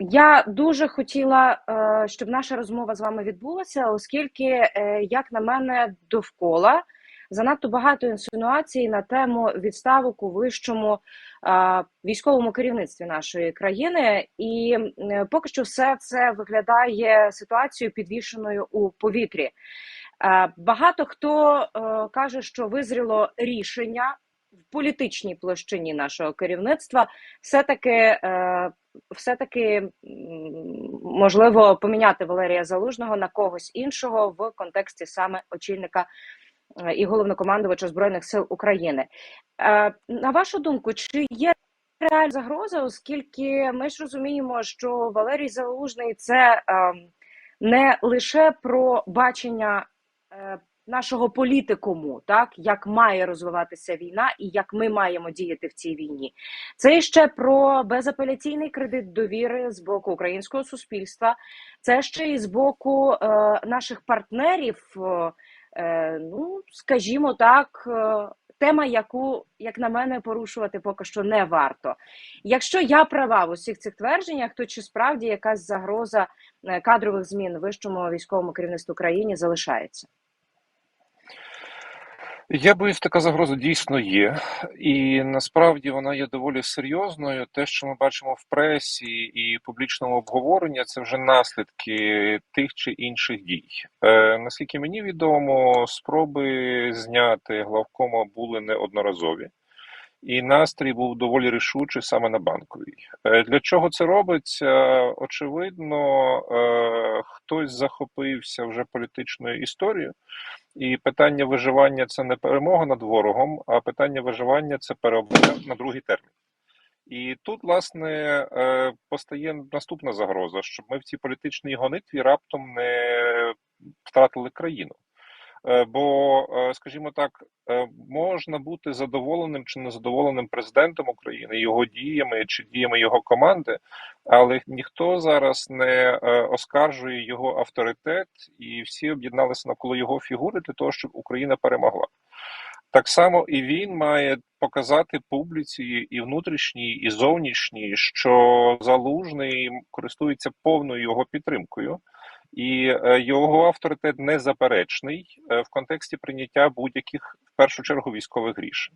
Я дуже хотіла, е, щоб наша розмова з вами відбулася, оскільки, е, як на мене, довкола занадто багато інсинуацій на тему відставок у вищому е, військовому керівництві нашої країни, і поки що все це виглядає ситуацією підвішеною у повітрі. Багато хто каже, що визріло рішення в політичній площині нашого керівництва, все таки все-таки можливо поміняти Валерія Залужного на когось іншого в контексті саме очільника е, і головнокомандувача збройних сил України. Е, на вашу думку, чи є реальна загроза, оскільки ми ж розуміємо, що Валерій Залужний це ем, не лише про бачення е, нашого політикуму, так як має розвиватися війна і як ми маємо діяти в цій війні. Це ще про безапеляційний кредит довіри з боку українського суспільства, це ще і з боку е, наших партнерів. Е, ну скажімо так. Е, тема, яку, як на мене, порушувати поки що не варто. Якщо я права в усіх цих твердженнях, то чи справді якась загроза е, кадрових змін вищому військовому керівництву країні залишається? Я боюсь, така загроза дійсно є, і насправді вона є доволі серйозною. Те, що ми бачимо в пресі і публічному обговоренні, це вже наслідки тих чи інших дій. Е, Наскільки мені відомо, спроби зняти главкома були неодноразові. І настрій був доволі рішучий саме на банковій. Е, для чого це робиться? Очевидно, е, хтось захопився вже політичною історією, і питання виживання це не перемога над ворогом, а питання виживання це переобрання на другий термін. І тут, власне, е, постає наступна загроза, щоб ми в цій політичній гонитві раптом не втратили країну. Е, бо, е, скажімо так, е, можна бути задоволеним чи незадоволеним президентом України, його діями чи діями його команди, але ніхто зараз не оскаржує його авторитет, і всі об'єдналися навколо його фігури для того, щоб Україна перемогла. Так само і він має показати публіці і внутрішній, і зовнішній, що залужний користується повною його підтримкою і е, його авторитет незаперечний е, в контексті прийняття будь-яких першу чергу військових рішень.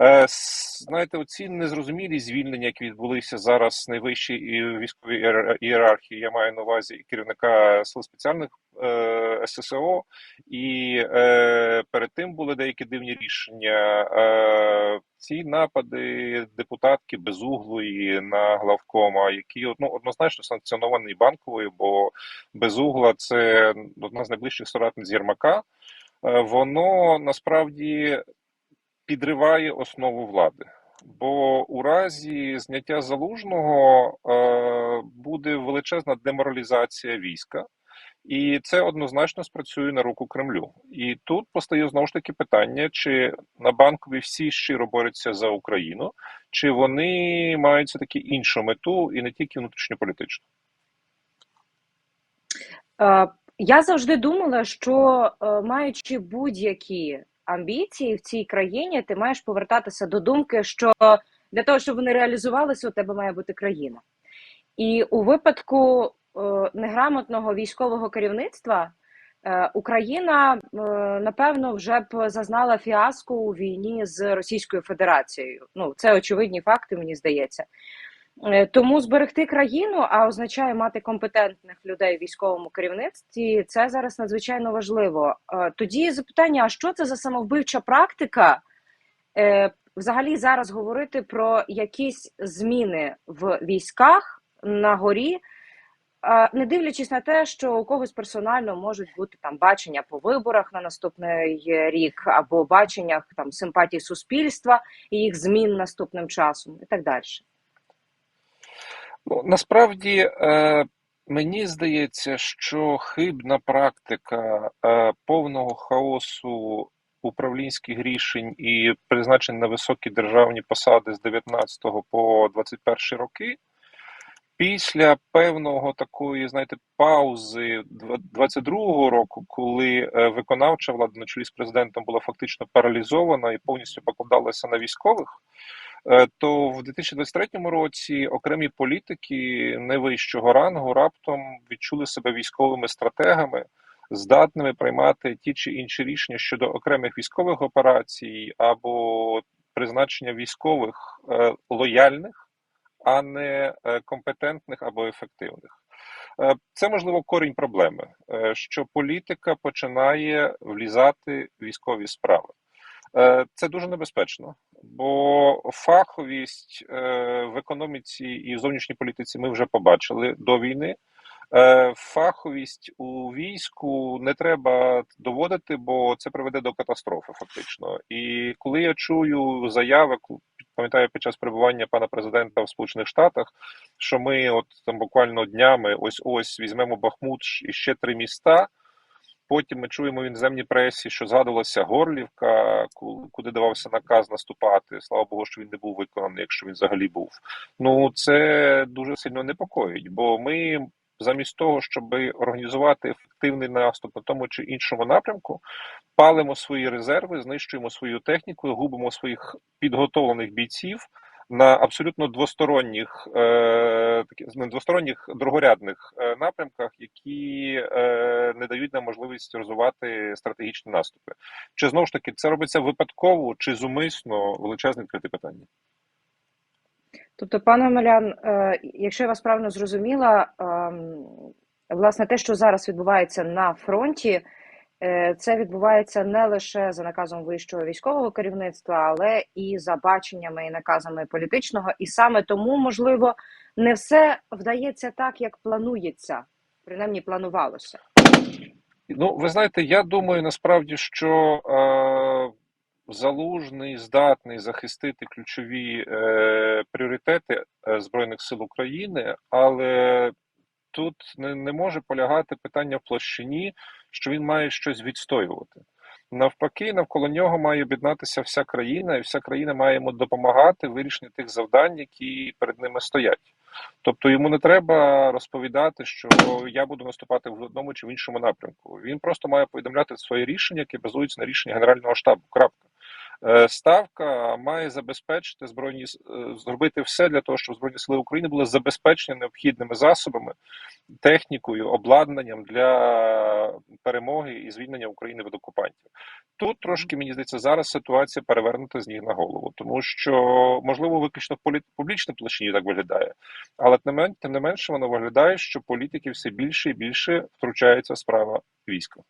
Е, знаєте, оці незрозумілі звільнення, які відбулися зараз найвищій військовій ієрархії, я маю на увазі керівника сил спеціальних е, ССО, і е, перед тим були деякі дивні рішення. Е, ці напади депутатки безуглої на главкома, які ну, однозначно санкціоновані банковою, бо безугла це одна з найближчих соратниць Єрмака. Е, воно насправді підриває основу влади. Бо у разі зняття залужного е, буде величезна деморалізація війська, і це однозначно спрацює на руку Кремлю. І тут постає знову ж таки питання: чи на банкові всі щиро борються за Україну, чи вони мають все таки іншу мету і не тільки внутрішньополітичну? Я завжди думала, що е, маючи будь-які амбіції в цій країні, ти маєш повертатися до думки, що для того, щоб вони реалізувалися, у тебе має бути країна. І у випадку е, неграмотного військового керівництва е, Україна, напевно, вже б зазнала фіаско у війні з Російською Федерацією. Ну, це очевидні факти, мені здається. Е, тому зберегти країну, а означає мати компетентних людей в військовому керівництві. Це зараз надзвичайно важливо. Е, тоді запитання: а що це за самовбивча практика? Е, взагалі зараз говорити про якісь зміни в військах на горі, не дивлячись на те, що у когось персонально можуть бути там бачення по виборах на наступний рік, або бачення там симпатії суспільства і їх змін наступним часом, і так далі. Ну, насправді е, мені здається, що хибна практика е, повного хаосу управлінських рішень і призначень на високі державні посади з 19 по 21 роки. Після певного такої, знаєте, паузи 22-го року, коли е, виконавча влада на чолі з президентом була фактично паралізована і повністю покладалася на військових, то в 2023 році окремі політики невищого рангу раптом відчули себе військовими стратегами, здатними приймати ті чи інші рішення щодо окремих військових операцій або призначення військових е, лояльних, а не е, компетентних або ефективних. Е, Це можливо корінь проблеми, е, що політика починає влізати в військові справи. Е, Це дуже небезпечно, бо фаховість е, в економіці і зовнішній політиці ми вже побачили до війни. Е, Фаховість у війську не треба доводити, бо це приведе до катастрофи, фактично. І коли я чую заяви, пам'ятаю під час перебування пана президента в Сполучених Штатах, що ми от там буквально днями ось ось візьмемо Бахмут і ще три міста. Потім ми чуємо в іноземній пресі, що згадувалася Горлівка, ку- куди давався наказ наступати. Слава Богу, що він не був виконаний, якщо він взагалі був. Ну це дуже сильно непокоїть, бо ми замість того, щоб організувати ефективний наступ на тому чи іншому напрямку, палимо свої резерви, знищуємо свою техніку, губимо своїх підготовлених бійців. На абсолютно двосторонніх, е, такі- двосторонніх другорядних е, напрямках, які е, не дають нам можливість розвивати стратегічні наступи. Чи знову ж таки це робиться випадково, чи зумисно величезне відкрите питання? Тобто, пане Омелян, е, якщо я вас правильно зрозуміла, ем, власне, те, що зараз відбувається на фронті, це відбувається не лише за наказом вищого військового керівництва, але і за баченнями і наказами політичного. І саме тому, можливо, не все вдається так, як планується, принаймні планувалося. Ну, ви знаєте, я думаю насправді, що е, Залужний здатний захистити ключові е, пріоритети е, Збройних сил України, але тут не, не може полягати питання в площині, що він має щось відстоювати. Навпаки, навколо нього має об'єднатися вся країна, і вся країна має йому допомагати вирішенню тих завдань, які перед ними стоять. Тобто йому не треба розповідати, що я буду наступати в одному чи в іншому напрямку. Він просто має повідомляти своє рішення, яке базується на рішенні Генерального штабу. Крапка. Е, Ставка має забезпечити збройні е, зробити все для того, щоб збройні сили України були забезпечені необхідними засобами, технікою, обладнанням для перемоги і звільнення України від окупантів. Тут трошки мені здається зараз ситуація перевернута з ніг на голову, тому що можливо виключно в публічній площині так виглядає, але тим не менше воно виглядає, що політики все більше і більше втручаються в справа війська.